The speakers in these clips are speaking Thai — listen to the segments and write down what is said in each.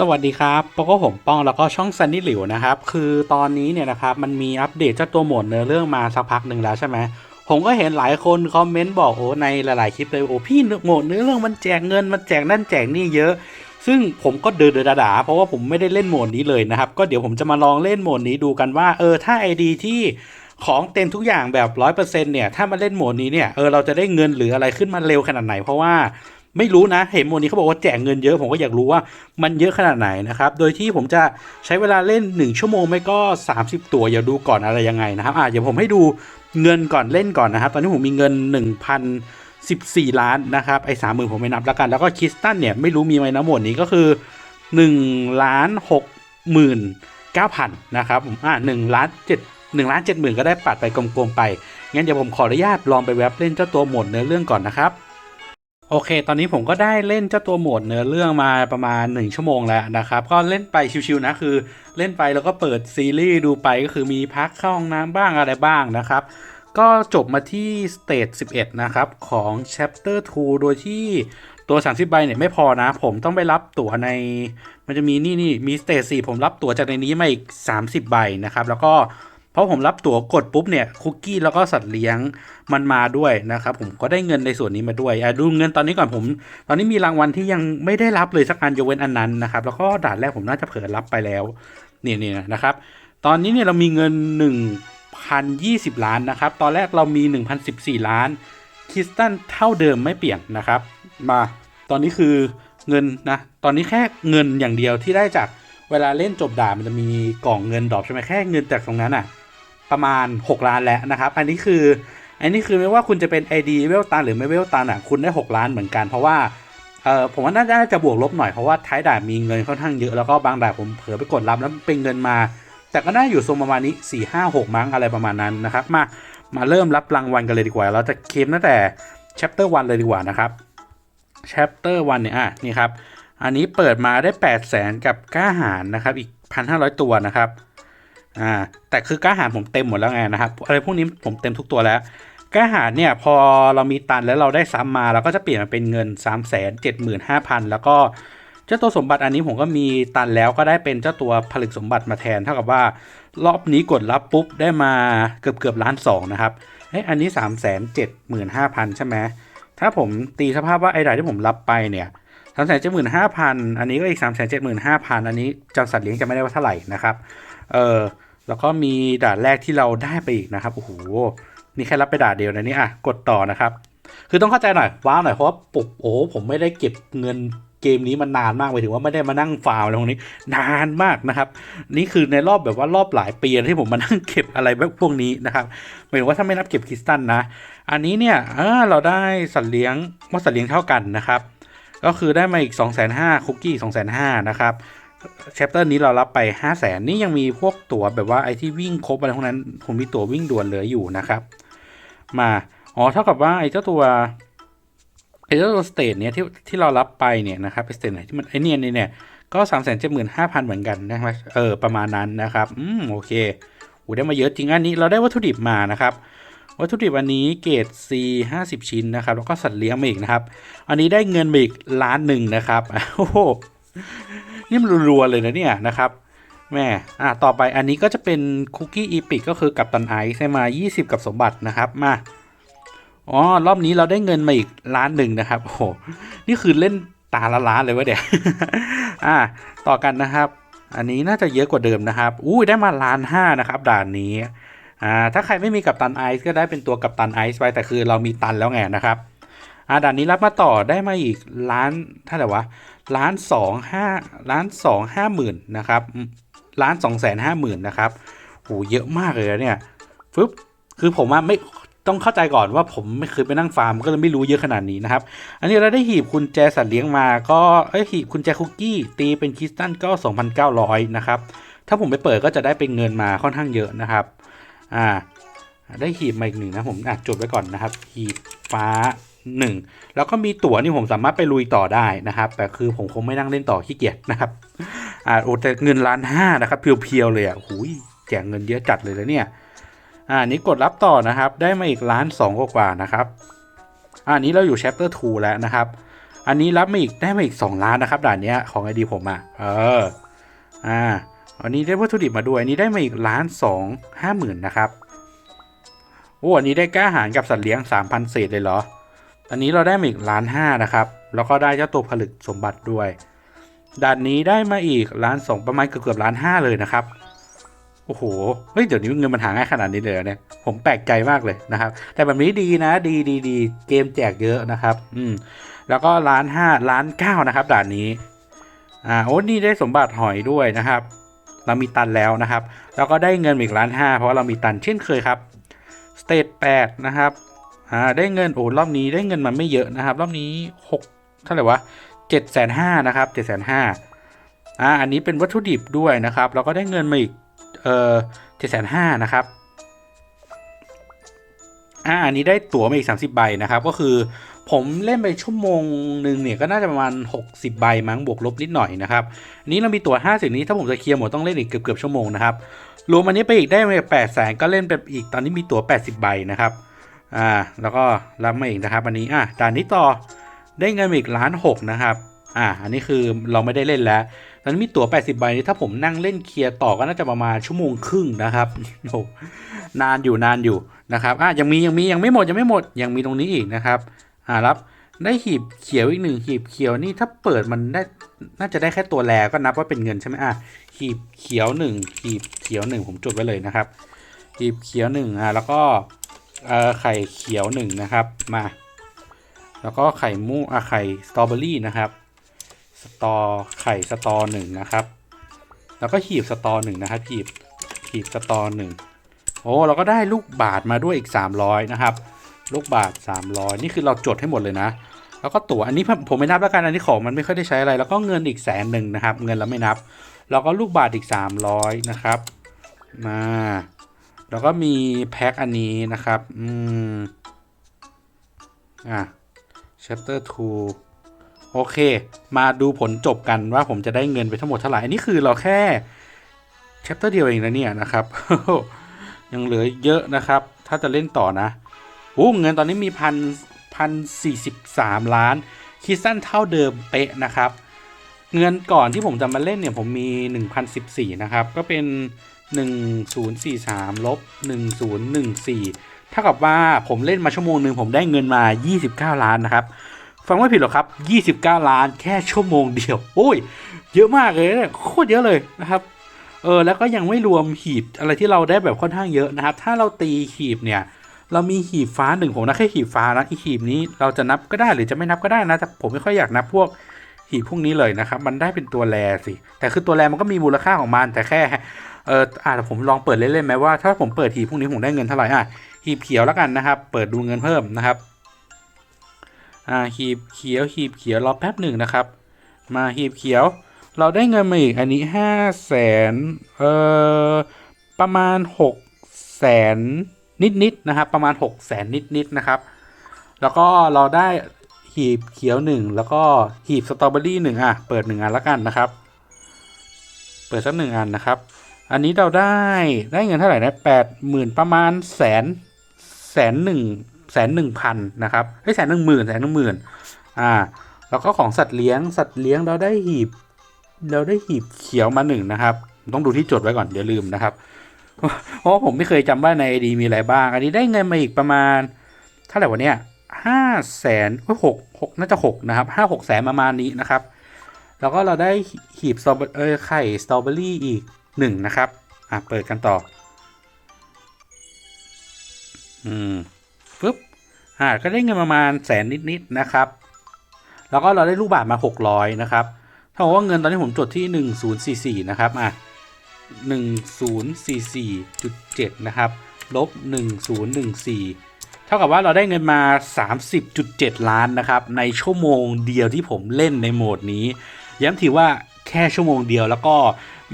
สวัสดีครับปก็ผมป้องแล้วก็ช่องซันนี่หลิวนะครับ คือตอนนี้เนี่ยนะครับมันมีอัปเดตเจ้าตัวโหมดเนื้อเรื่องมาสักพักหนึ่งแล้วใช่ไหมผมก็เห็นหลายคนคอมเมนต์บอกโอ้ในหลายๆคลิปเลยโอ้พี่โหมดเนื้อเรื่องมันแจกเงินมันแจกนั่นแจกนี่เยอะ ซึ่งผมก็เดือดดาๆเพราะว่าผมไม่ได้เล่นโหมดนี้เลยนะครับ ก็เดี๋ยวผมจะมาลองเล่นโหมดนี้ดูกันว่าเออถ้าไอดีที่ของเต็มทุกอย่างแบบร้อยเปอร์เซ็นต์เนี่ยถ้ามาเล่นโหมดนี้เนี่ยเออเราจะได้เงินหรืออะไรขึ้นมาเร็วขนาดไหนเพราะว่า ไม่รู้นะ เห็นโมดนี้เขาบอกว่าแจกเงินเยอะผมก็อยากรู้ว่ามันเยอะขนาดไหนนะครับ โดยที่ผมจะใช้เวลาเล่น 1 ชั่วโมงไม่ก็ 30 ตัวอย่าดูก่อนอะไรยังไงนะครับอะเดี๋ยวผมให้ดูเงินก่อนเล่นก่อนนะครับ ตอนนี้ผมมีเงิน 1,014 ล้านนะครับไอ้สามหมื่นผมไม่นับแล้วกัน แล้วก็คริสตันเนี่ยไม่รู้มีไหมนะโหมดนี้ก็คือ1ล้าน6หมื่น9,000นนะครับผมอะ1ล้าน7 1ล้าน7หมื่นก็ได้ปัดไปกลมๆไปงั้นเดี๋ยวผมขออนุญาตลองไปเว็บเล่นเจ้าตัวโหมดเนื้อเรื่องก่อนนะครับ โอเค ตอนนี้ผมก็ได้เล่นเจ้าตัวโหมดเนื้อเรื่องมาประมาณ 1 ชั่วโมงแล้วนะครับ ก็เล่นไปชิวๆนะคือเล่นไปแล้วก็เปิดซีรีส์ดูไปก็คือมีพักเข้าห้องน้ำบ้างอะไรบ้างนะครับ ก็จบมาที่สเตจ11 นะครับ ของ Chapter 2 โดยที่ตัว 30 ใบเนี่ยไม่พอนะ ผมต้องไปรับตั๋วใน มันจะมีนี่นี่มีสเตจ4ผมรับตั๋วจากในนี้มาอีก 30 ใบนะครับ แล้วก็ เพราะผมรับตั๋วกดปุ๊บเนี่ยคุกกี้แล้วก็สัตว์เลี้ยงมันมาด้วยนะครับผมก็ได้เงินในส่วนนี้มาด้วยอะดูเงินตอนนี้ก่อนผม ตอนนี้มีรางวัลที่ยังไม่ได้รับเลยสักอันยกเว้นอันนั้นนะครับ แล้วก็ด่านแรกผมน่าจะเผลอรับไปแล้วนี่นี่นะครับ ตอนนี้เนี่ยเรามีเงิน 1,020 ล้านนะครับ ตอนแรกเรามี 1,014 ล้านคริสตันเท่าเดิมไม่เปลี่ยนนะครับ มาตอนนี้คือเงินนะตอนนี้แค่เงินอย่างเดียวที่ได้จากเวลาเล่นจบด่านมันจะมีกล่องเงินดรอปใช่ไหมแค่เงินจากตรงนั้นอะ ประมาณ 6 ล้านแล้วนะครับ อันนี้คือ อันนี้คือไม่ว่าคุณจะเป็น ID เวลตันหรือไม่เวลตันอะคุณได้ 6 ล้านเหมือนกัน เพราะว่าเออผมว่าน่าจะบวกลบหน่อยเพราะว่าท้ายด่านมีเงินค่อนข้างเยอะแล้วก็บางด่านผมเผลอไปกดรับแล้วเป็นเงินมา แต่ก็น่าอยู่ทรงประมาณนี้4 5 6มั้งอะไรประมาณนั้นนะครับ มามาเริ่มรับรางวัลกันเลยดีกว่า เราจะเคลมตั้งแต่ chapter 1 เลยดีกว่านะครับ chapter 1 เนี่ยอะนี่ครับอันนี้เปิดมาได้ 8 0 0แสนกับก้าหารนะครับอีก 1,500 ตัวนะครับ อ่าแต่คือกล้าหารผมเต็มหมดแล้วไงนะครับอะไรพวกนี้ผมเต็มทุกตัวแล้วกล้าหารเนี่ยพอเรามีตันแล้วเราได้ซ้ำมาเราก็จะเปลี่ยนมาเป็นเงิน 3 7 5 0 0 0 แล้วก็เจ้าตัวสมบัติอันนี้ผมก็มีตันแล้วก็ได้เป็นเจ้าตัวผลึกสมบัติมาแทนเท่ากับว่า รอบนี้กดรับปุ๊บได้มาเกือบเกือบล้านสองนะครับเฮ้ยอันนี้ 3 7 5 0 0 0 ใช่ไหมถ้าผมตีสภาพว่าไอ้รายที่ผมรับไปเนี่ยสามแสนเจ็ดหมื่นห้าพันอันนี้ก็อีกสามแสนเจ็ดหมื่นห้าพันอันนี้จำสัตว์เลี้ยงจะไม่ได้ว่าเท่าไหร่นะครับ เออ แล้วก็มีด่านแรกที่เราได้ไปอีกนะครับโอ้โหนี่แค่รับไปด่านเดียวนะนี่อะกดต่อนะครับ คือต้องเข้าใจหน่อยว้าวหน่อยเพราะว่าปุบโอ้โหผมไม่ได้เก็บเงินเกมนี้มานนานมากหมายถึงว่าไม่ได้มานั่งฟาร์มอะไรพวกนี้ นานมากนะครับ นี่คือในรอบแบบว่ารอบหลายปีที่ผมมานั่งเก็บอะไรแบบพวกนี้นะครับหมายถึงว่าถ้าไม่นับเก็บคริสตัลนะ อันนี้เนี่ยเออเราได้สัตว์เลี้ยงว่าสัตว์เลี้ยงเท่ากันนะครับ ก็คือได้มาอีก 2 5 0 0 0คุกกี้2 5 0 0 0นะครับ แชปเตอร์นี้เรารับไป 5 0 0 0 0นนี่ยังมีพวกตั๋วแบบว่าไอที่วิ่งครบอะไรพวกนั้นผมมีตั๋ววิ่งด่วนเหลืออยู่นะครับ มาอ๋อเท่ากับว่าไอเจ้าตัวไอเจ้าตัวสเตทเนี่ยที่ที่เรารับไปเนี่ยนะครับสเตทไหนที่มันไอเนี่ยเนี่ยเนี่ยก็สามแสนเจ็ดหมื่นห้าพันเหมือนกันนะครับเออประมาณนั้นนะครับอืมโอเคอูได้มาเยอะจริงอันนี้เราได้วัตถุดิบมานะครับ วัตถุดิบอันนี้เกรด C 50 ชิ้นนะครับ แล้วก็สัตว์เลี้ยงมาอีกนะครับ อันนี้ได้เงินมาอีกล้านหนึ่งนะครับโอ้โห นี่มันรัวๆเลยนะเนี่ยนะครับแม่อะต่อไปอันนี้ก็จะเป็นคุกกี้อีพิกก็คือกับตันไอซ์ให้มา 20 กับสมบัตินะครับมาอ๋อรอบนี้เราได้เงินมาอีกล้านหนึ่งนะครับโอ้โหนี่คือเล่นตาละล้านเลยวะเดี๋ยวอะต่อกันนะครับ อันนี้น่าจะเยอะกว่าเดิมนะครับอุ้ยได้มาล้านห้านะครับ ด่านนี้อ่าถ้าใครไม่มีกัปตันไอซ์ก็ได้เป็นตัวกัปตันไอซ์ไปแต่คือเรามีตันแล้วไงนะครับอ่าด่านนี้รับมาต่อได้มาอีกล้านเท่าไหร่วะ ล้านสองห้าล้านสองห้าหมื่นนะครับล้านสองแสนห้าหมื่นนะครับโหเยอะมากเลยนะเนี่ยฟึบคือผมว่าไม่ต้องเข้าใจก่อนว่าผมไม่เคยไปนั่งฟาร์มก็เลยไม่รู้เยอะขนาดนี้นะครับ อันนี้เราได้หีบคุณแจสัตว์เลี้ยงมาก็เอ้ยหีบคุณแจคุกกี้ตีเป็นคริสตัลก็ 2,900 นะครับ ถ้าผมไปเปิดก็จะได้เป็นเงินมาค่อนข้างเยอะนะครับ อ่า ได้หีบมาอีกหนึ่งนะผมอะจดไว้ก่อนนะครับ หีบฟ้า หนึ่งแล้วก็มีตั๋วนี่ผมสามารถไปลุยต่อได้นะครับ แต่คือผมคงไม่นั่งเล่นต่อขี้เกียจนะครับอ่าโอ้แต่เงินล้านห้านะครับ เพียวๆเลยอะหูยแจกเงินเยอะจัดเลยแล้วเนี่ยอ่านี้กดรับต่อนะครับ ได้มาอีกล้านสองกว่านะครับอ่านี้เราอยู่ chapter 2 แล้วนะครับ อันนี้รับมาอีกได้มาอีก 2 ล้านนะครับด่านเนี้ยของไอดีผมอะ เออ อ่า อันนี้ได้วัตถุดิบมาด้วย อันนี้ได้มาอีกล้านสองห้าหมื่นนะครับ โอ้ อันนี้ได้กล้าหารกับสัตว์เลี้ยงสามพันเศษเลยเหรอ อันนี้เราได้มาอีกล้านห้านะครับ แล้วก็ได้เจ้าตัวผลึกสมบัติด้วยด่านนี้ได้มาอีกล้านสองประมาณเกือบเกือบล้านห้าเลยนะครับ โอ้โห เฮ้ย เดี๋ยวนี้เงินมันหาง่ายขนาดนี้เลยเนี่ย ผมแปลกใจมากเลยนะครับ แต่แบบนี้ดีนะ ดีดีดีเกมแจกเยอะนะครับ อืม แล้วก็ล้านห้าล้านเก้านะครับด่านนี้ อ่า โอ้นี่ได้สมบัติหอยด้วยนะครับ เรามีตันแล้วนะครับ แล้วก็ได้เงินอีกล้านห้าเพราะเรามีตันเช่นเคยครับ สเตทแปดนะครับ อ่าได้เงินโอ้รอบนี้ได้เงินมันไม่เยอะนะครับ รอบนี้หกเท่าไหร่วะเจ็ดแสนห้านะครับเจ็ดแสนห้าอ่าอันนี้เป็นวัตถุดิบด้วยนะครับแล้วก็ได้เงินมาอีกเออเจ็ดแสนห้านะครับอ่าอันนี้ได้ตั๋วมาอีก 30 ใบนะครับ ก็คือผมเล่นไปชั่วโมงหนึ่งเนี่ยก็น่าจะประมาณ 60 ใบมั้งบวกลบนิดหน่อยนะครับนนี้เรามีตั๋ว50 นี้ถ้าผมจะเคลียร์หมดต้องเล่นอีกเกือบเกือบชั่วโมงนะครับรวมอันนี้ไปอีกได้มาแปดแสนก็เล่นไปอีกตอนนี้มีตั๋ว80 ใบนะครับ อ่าแล้วก็รับมาอีกนะครับอันนี้อะด่านนี้ต่อได้เงินอีกล้านหกนะครับอ่าอันนี้คือเราไม่ได้เล่นแล้วตอนนี้มีตั๋ว 80 ใบนี้ถ้าผมนั่งเล่นเคลียร์ต่อก็น่าจะประมาณชั่วโมงครึ่งนะครับโอ้นานอยู่นานอยู่นะครับอะยังมียังมียังไม่หมดยังไม่หมดยังมีตรงนี้อีกนะครับอ่ารับได้หีบเขียวอีกหนึ่งหีบเขียวนี่ถ้าเปิดมันได้น่าจะได้แค่ตัวแรก็นับว่าเป็นเงินใช่ไหมอะหีบเขียวหนึ่งหีบเขียวหนึ่งผมจดไว้เลยนะครับหีบเขียวหนึ่งอะแล้วก็ เอ่อไข่เขียวหนึ่งนะครับมา แล้วก็ไข่มูอะไข่สตรอเบอรี่นะครับสตอไข่สตอหนึ่งนะครับ แล้วก็หีบสตอหนึ่งนะครับหีบหีบสตอหนึ่งโอ้เราก็ได้ลูกบาทมาด้วยอีก 300 นะครับ ลูกบาท 300 นี่คือเราจดให้หมดเลยนะ แล้วก็ตั๋วอันนี้ผมไม่นับแล้วกันอันนี้ของมันไม่ค่อยได้ใช้อะไร แล้วก็เงินอีกแสนหนึ่งนะครับ เงินเราไม่นับ แล้วก็ลูกบาทอีก 300 นะครับมา แล้วก็มีแพ็คอันนี้นะครับ อืม อะ chapter 2 โอเค มาดูผลจบกันว่าผมจะได้เงินไปทั้งหมดเท่าไหร่ อันนี้คือเราแค่ chapter เดียวเองนะเนี่ยนะครับ ยังเหลือเยอะนะครับ ถ้าจะเล่นต่อนะโอ้เงินตอนนี้มีพันพันสี่สิบสามล้าน คิดสั้นเท่าเดิมเป๊ะนะครับ เงินก่อนที่ผมจะมาเล่นเนี่ยผมมี 1014 นะครับ ก็เป็น 1043ลบ1014เท่ากับว่าผมเล่นมาชั่วโมงหนึ่งผมได้เงินมา 29 ล้านนะครับ ฟังไม่ผิดหรอกครับ 29 ล้านแค่ชั่วโมงเดียว โอ้ย เยอะมากเลยเนี่ยโคตรเยอะเลยนะครับ เออแล้วก็ยังไม่รวมหีบอะไรที่เราได้แบบค่อนข้างเยอะนะครับ ถ้าเราตีหีบเนี่ย เรามีหีบฟ้าหนึ่งผมนะแค่หีบฟ้านะอีหีบนี้เราจะนับก็ได้หรือจะไม่นับก็ได้นะแต่ผมไม่ค่อยอยากนับพวก หีบพวกนี้เลยนะครับ มันได้เป็นตัวแรสิ แต่คือตัวแรมันก็มีมูลค่าของมัน แต่แค่เอออ่าผมลองเปิดเล่นๆไหมว่าถ้าผมเปิดหีบพวกนี้ผมได้เงินเท่าไหร่อะหีบเขียวแล้วกันนะครับ เปิดดูเงินเพิ่มนะครับอ่าหีบเขียวหีบเขียวรอแป๊บหนึ่งนะครับ มาหีบเขียว เราได้เงินมาอีกอันนี้ห้าแสนเอ่อประมาณหกแสนนิดๆนะครับ ประมาณหกแสนนิดๆนะครับ แล้วก็เราได้ หีบเขียวหนึ่งแล้วก็หีบสตรอเบอรี่หนึ่งอะ เปิดหนึ่งอันล้วกันนะครับ เปิดสักหนึ่งอันนะครับ อันนี้เราได้ได้เงินเท่าไหร่นะแปดหมื่นประมาณแสนแสนหนึ่งแสนหนึ่งพันนะครับไอ้แสนหนึ่งหมื่นแสนหนึ่งหมื่นอ่า แล้วก็ของสัตว์เลี้ยงสัตว์เลี้ยงเราได้หีบ เราได้หีบเขียวมาหนึ่งนะครับ ต้องดูที่จดไว้ก่อนเดี๋ยวลืมนะครับเพราะผมไม่เคยจำว่าในไอดีมีอะไรบ้าง อันนี้ได้เงินมาอีกประมาณเท่าไหร่วะเนี่ย ห้าแสนหกหกน่าจะหกนะครับห้าหกแสนประมาณนี้นะครับ แล้วก็เราได้หีบสตรอเบอเออไข่สตรอเบอรี่อีกหนึ่งนะครับอะเปิดกันต่อ อืมปึ๊บอ่าก็ได้เงินประมาณแสนนิดๆนะครับ แล้วก็เราได้ลูกบาทมาหกร้อยนะครับถ้าบอกว่าเงินตอนนี้ผมจดที่หนึ่งศูนย์สี่สี่นะครับอะหนึ่งศูนย์สี่สี่จุดเจ็ดนะครับลบหนึ่งศูนย์หนึ่งสี่ เท่ากับว่าเราได้เงินมาสามสิบจุดเจ็ดล้านนะครับ ในชั่วโมงเดียวที่ผมเล่นในโหมดนี้ ย้ำทีว่าแค่ชั่วโมงเดียวแล้วก็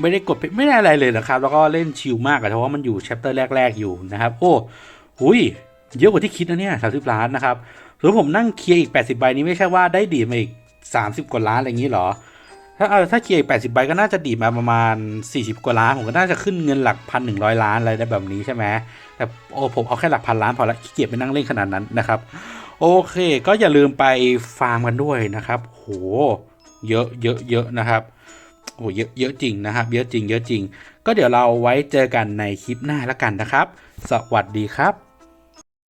ไม่ได้กดไม่ได้อะไรเลยนะครับ แล้วก็เล่นชิลมากอะเพราะว่ามันอยู่แชปเตอร์แรก ๆ อยู่นะครับ โอ้หุยเยอะกว่าที่คิดนะเนี่ยสามสิบล้านนะครับหรือผมนั่งเคลียร์อีก 80 ใบนี้ไม่ใช่ว่าได้ดีมาอีก 30 กว่าล้านอะไรอย่างนี้เหรอ ถ้าเออถ้าเคลียร์แปดสิบใบก็น่าจะดีมาประมาณ 40 กว่าล้านผมก็น่าจะขึ้นเงินหลักพันหนึ่งร้อยล้านอะไรได้แบบนี้ใช่ไหมแต่โอ้ผมเอาแค่หลักพันล้านพอละขี้เกียจไปนั่งเล่นขนาดนั้นนะครับ โอเค ก็อย่าลืมไปฟาร์มกันด้วยนะครับโหเยอะเยอะเยอะนะครับโอ้เยอะเยอะจริงนะครับ เยอะจริง เยอะจริง ก็เดี๋ยวเราไว้เจอกันในคลิปหน้าแล้วกันนะครับ สวัสดีครับ